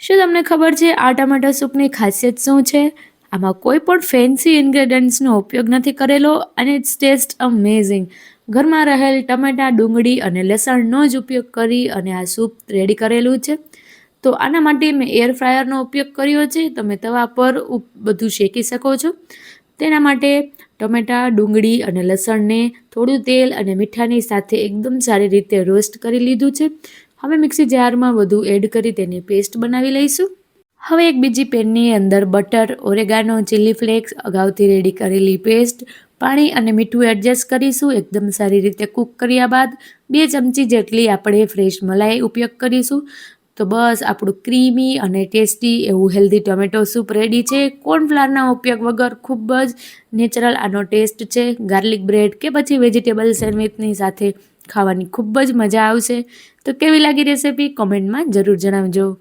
શું તમને ખબર છે આ ટમેટા સૂપની ખાસિયત શું છે? આમાં કોઈ પણ ફેન્સી ઇન્ગ્રેડિયન્ટ્સનો ઉપયોગ નથી કરેલો અને ઇટ્સ ટેસ્ટ અમેઝિંગ ઘરમાં રહેલ ટમેટા, ડુંગળી અને લસણનો જ ઉપયોગ કરી અને આ સૂપ રેડી કરેલું છે. તો આના માટે મેં એર ફ્રાયરનો ઉપયોગ કર્યો છે. તમે તવા પર બધું શેકી શકો છો. તેના માટે ટમેટાં, ડુંગળી અને લસણને થોડું તેલ અને મીઠાની સાથે એકદમ સારી રીતે રોસ્ટ કરી લીધું છે. હવે મિક્સી જારમાં બધું એડ કરી તેની પેસ્ટ બનાવી લઈશું. હવે એક બીજી પેનની અંદર બટર, ઓરેગાનો, ચીલી ફ્લેક્સ, અગાઉથી રેડી કરેલી પેસ્ટ, પાણી અને મીઠું એડજસ્ટ કરીશું. એકદમ સારી રીતે કૂક કર્યા બાદ બે ચમચી જેટલી આપણે ફ્રેશ મલાઈ ઉપયોગ કરીશું. તો બસ આપણું ક્રીમી અને ટેસ્ટી એવું હેલ્ધી ટોમેટો સૂપ રેડી છે. કોર્નફ્લાવરના ઉપયોગ વગર ખૂબ જ નેચરલ આનો ટેસ્ટ છે. ગાર્લિક બ્રેડ કે પછી વેજીટેબલ સેન્ડવિચની સાથે ખાવાની ખૂબ જ મજા આવશે. તો કેવી લાગી રેસીપી કોમેન્ટમાં જરૂર જણાવજો.